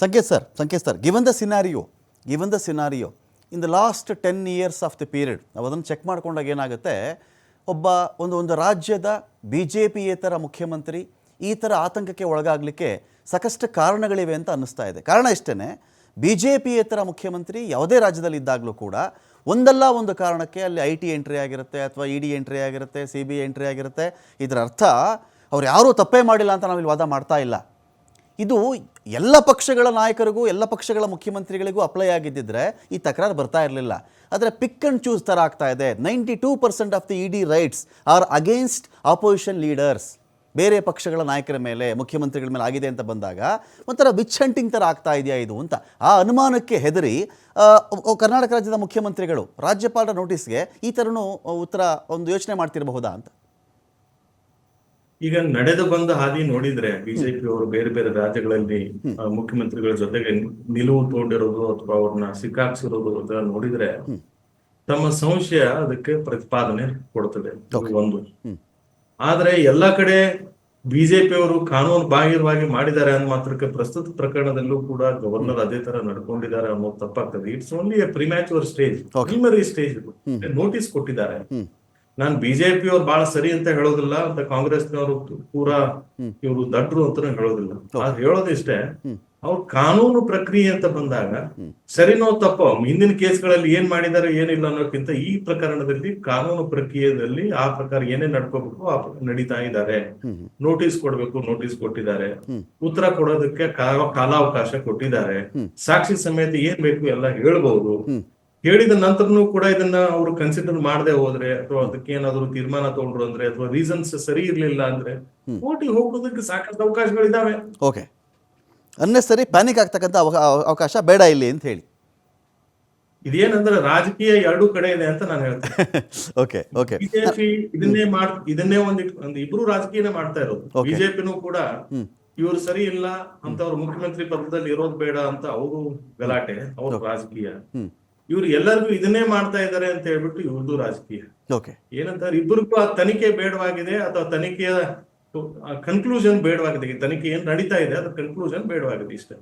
Sanket sir, Sanket sir, given the scenario, given the scenario, in the last ten years of the period ನಾವು ಅದನ್ನು check ಮಾಡ್ಕೊಂಡಾಗ ಏನಾಗುತ್ತೆ? ಒಬ್ಬ ಒಂದು ಒಂದು ರಾಜ್ಯದ ಬಿ ಜೆ ಪಿಯೇತರ ಮುಖ್ಯಮಂತ್ರಿ ಈ ಥರ ಆತಂಕಕ್ಕೆ ಒಳಗಾಗಲಿಕ್ಕೆ ಸಾಕಷ್ಟು ಕಾರಣಗಳಿವೆ ಅಂತ ಅನ್ನಿಸ್ತಾ ಇದೆ. ಕಾರಣ ಇಷ್ಟೇ ಬಿ ಜೆ ಪಿಯೇತರ ಮುಖ್ಯಮಂತ್ರಿ ಯಾವುದೇ ರಾಜ್ಯದಲ್ಲಿ ಇದ್ದಾಗಲೂ ಕೂಡ ಒಂದಲ್ಲ ಒಂದು ಕಾರಣಕ್ಕೆ ಅಲ್ಲಿ ಐ ಟಿ ಎಂಟ್ರಿ ಆಗಿರುತ್ತೆ ಅಥವಾ ಇ ಡಿ ಎಂಟ್ರಿ ಆಗಿರುತ್ತೆ ಸಿ ಬಿ ಎಂಟ್ರಿ ಆಗಿರುತ್ತೆ. ಇದರ ಅರ್ಥ ಅವ್ರು ಯಾರೂ ತಪ್ಪೇ ಮಾಡಿಲ್ಲ ಅಂತ ನಾವಿಲ್ಲಿ ವಾದ ಮಾಡ್ತಾ ಇಲ್ಲ. ಇದು ಎಲ್ಲ ಪಕ್ಷಗಳ ನಾಯಕರಿಗೂ, ಎಲ್ಲ ಪಕ್ಷಗಳ ಮುಖ್ಯಮಂತ್ರಿಗಳಿಗೂ ಅಪ್ಲೈ ಆಗಿದ್ದಿದ್ರೆ ಈ ತಕರಾರು ಬರ್ತಾ ಇರಲಿಲ್ಲ. ಆದರೆ ಪಿಕ್ ಅಂಡ್ ಚೂಸ್ ಥರ ಆಗ್ತಾ ಇದೆ. Ninety two percent of the E D raids are against opposition leaders ಬೇರೆ ಪಕ್ಷಗಳ ನಾಯಕರ ಮೇಲೆ, ಮುಖ್ಯಮಂತ್ರಿಗಳ ಮೇಲೆ ಆಗಿದೆ ಅಂತ ಬಂದಾಗ ಒಂಥರ ವಿಚ್ ಹಂಟಿಂಗ್ ಥರ ಆಗ್ತಾ ಇದೆಯಾ ಇದು ಅಂತ. ಆ ಅನುಮಾನಕ್ಕೆ ಹೆದರಿ ಕರ್ನಾಟಕ ರಾಜ್ಯದ ಮುಖ್ಯಮಂತ್ರಿಗಳು, ರಾಜ್ಯಪಾಲರ ನೋಟಿಸ್ಗೆ ಈ ಥರನೂ ಉತ್ತರ ಒಂದು ಯೋಚನೆ ಮಾಡ್ತಿರಬಹುದಾ ಅಂತ. ಈಗ ನಡೆದು ಬಂದ ಹಾದಿ ನೋಡಿದ್ರೆ ಬಿಜೆಪಿ ಅವರು ಬೇರೆ ಬೇರೆ ರಾಜ್ಯಗಳಲ್ಲಿ ಮುಖ್ಯಮಂತ್ರಿಗಳ ಜೊತೆಗೆ ನಿಲುವು ತೋಡಿರೋದು ಅಥವಾ ಅವ್ರನ್ನ ಸಿಕ್ಕಾಕ್ಸಿರೋದು ನೋಡಿದ್ರೆ ತಮ್ಮ ಸಂಶಯ ಅದಕ್ಕೆ ಪ್ರತಿಪಾದನೆ ಕೊಡ್ತದೆ. ಒಂದು. ಆದ್ರೆ ಎಲ್ಲಾ ಕಡೆ ಬಿಜೆಪಿ ಅವರು ಕಾನೂನು ಬಾಹಿರವಾಗಿ ಮಾಡಿದ್ದಾರೆ ಅನ್ನೋ ಮಾತ್ರಕ್ಕೆ ಪ್ರಸ್ತುತ ಪ್ರಕರಣದಲ್ಲೂ ಕೂಡ ಗವರ್ನರ್ ಅದೇ ತರ ನಡ್ಕೊಂಡಿದ್ದಾರೆ ಅನ್ನೋದು ತಪ್ಪಾಗ್ತದೆ. It's only a premature stage primary stage notice ಕೊಟ್ಟಿದ್ದಾರೆ. ನಾನ್ ಬಿಜೆಪಿ ಅವ್ರು ಬಹಳ ಸರಿ ಅಂತ ಹೇಳೋದಿಲ್ಲ ಅಂತ ಕಾಂಗ್ರೆಸ್ನವರು ಪೂರಾ ಇವರು ದಡ್ರು ಅಂತ ಹೇಳೋದಿಲ್ಲ. ಆದ್ರೆ ಹೇಳೋದಿಷ್ಟೇ ಅವ್ರ ಕಾನೂನು ಪ್ರಕ್ರಿಯೆ ಅಂತ ಬಂದಾಗ ಸರಿನೋ ತಪ್ಪೋ ಹಿಂದಿನ ಕೇಸ್ಗಳಲ್ಲಿ ಏನ್ ಮಾಡಿದಾರೆ ಏನಿಲ್ಲ ಅನ್ನೋಕ್ಕಿಂತ ಈ ಪ್ರಕರಣದಲ್ಲಿ ಕಾನೂನು ಪ್ರಕ್ರಿಯೆಯಲ್ಲಿ ಆ ಪ್ರಕಾರ ಏನೇ ನಡ್ಕೋಬೇಕು ಆ ನಡೀತಾ ಇದ್ದಾರೆ. ನೋಟಿಸ್ ಕೊಡ್ಬೇಕು ನೋಟಿಸ್ ಕೊಟ್ಟಿದ್ದಾರೆ. ಉತ್ತರ ಕೊಡೋದಕ್ಕೆ ಕಾಲಾವಕಾಶ ಕೊಟ್ಟಿದ್ದಾರೆ. ಸಾಕ್ಷಿ ಸಮೇತ ಏನ್ ಬೇಕು ಎಲ್ಲ ಹೇಳ್ಬಹುದು ಹೇಳಿದ ನಂತರನೂ ಕೂಡ ಇದನ್ನ ಅವರು ಕನ್ಸಿಡರ್ ಮಾಡದೆ ಹೋದ್ರೆ ಅಥವಾ ಅದಕ್ಕೆ ಏನಾದ್ರು ತೀರ್ಮಾನ ತಗೊಂಡ್ರು ಅಂದ್ರೆ ಅಥವಾ ರೀಸನ್ಸ್ ಸರಿ ಇರ್ಲಿಲ್ಲ ಅಂದ್ರೆ ಕೋರ್ಟಿಗೆ ಹೋಗೋದಕ್ಕೆ ಸಾಕಷ್ಟು ಅವಕಾಶಗಳಿದಾವೆ. ಓಕೆ ಅನ್ನೆಸರಿ ಪ್ಯಾನಿಕ್ ಆಗ್ತಕ್ಕಂಥ ಅವ ಅವಕಾಶ ಬೇಡ ಇಲ್ಲಿ ಅಂತ ಹೇಳಿ. ಇದೇನಂದ್ರೆ ರಾಜಕೀಯ ಎರಡು ಕಡೆ ಇದೆ ಅಂತ ನಾನು ಹೇಳ್ತೇನೆ. ಓಕೆ ಓಕೆ ಬಿಜೆಪಿ ಇದನ್ನೇ ಮಾಡ್ ಇದನ್ನೇ ಒಂದ್ ಒಂದು ಇಬ್ರು ರಾಜಕೀಯನೇ ಮಾಡ್ತಾ ಇರೋದು. ಬಿಜೆಪಿನೂ ಕೂಡ ಇವ್ರು ಸರಿ ಇಲ್ಲ ಅಂತ ಅವ್ರು ಮುಖ್ಯಮಂತ್ರಿ ಪದದಲ್ಲಿ ಇರೋದು ಬೇಡ ಅಂತ ಅವರು ಗಲಾಟೆ ಅವ್ರ ರಾಜಕೀಯ. ಇವ್ರು ಎಲ್ಲರಿಗೂ ಇದನ್ನೇ ಮಾಡ್ತಾ ಇದ್ದಾರೆ ಅಂತ ಹೇಳ್ಬಿಟ್ಟು ಇವ್ರದ್ದು ರಾಜಕೀಯ. ಏನಂತಾರೆ? ಇಬ್ಬರಿಗೂ ಆ ತನಿಖೆ ಬೇಡವಾಗಿದೆ ಅಥವಾ ತನಿಖೆಯ ಕನ್ಕ್ಲೂಷನ್ ಬೇಡವಾಗಿದೆ. ತನಿಖೆ ಏನ್ ನಡೀತಾ ಇದೆ ಅದ್ರ ಕನ್ಕ್ಲೂಷನ್ ಬೇಡವಾಗಿದೆ ಇಷ್ಟೇ.